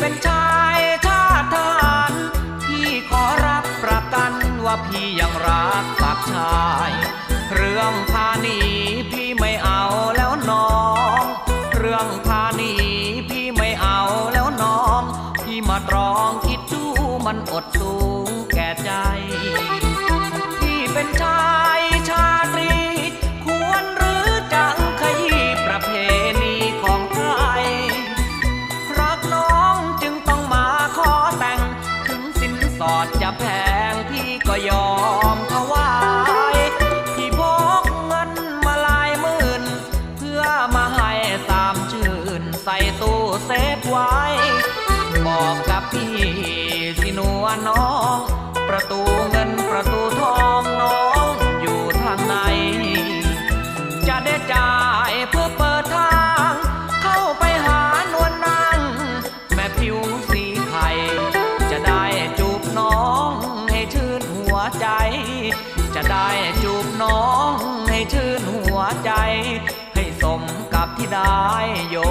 เป็นชายชาติทหารพี่ขอรับประกันว่าพี่ยังรักศักชาย เรื่องพาหนีพี่ไม่เอาแล้วน้อง เรื่องพาหนีพี่ไม่เอาแล้วน้อง พี่มาตรองคิดดูมันอดสู้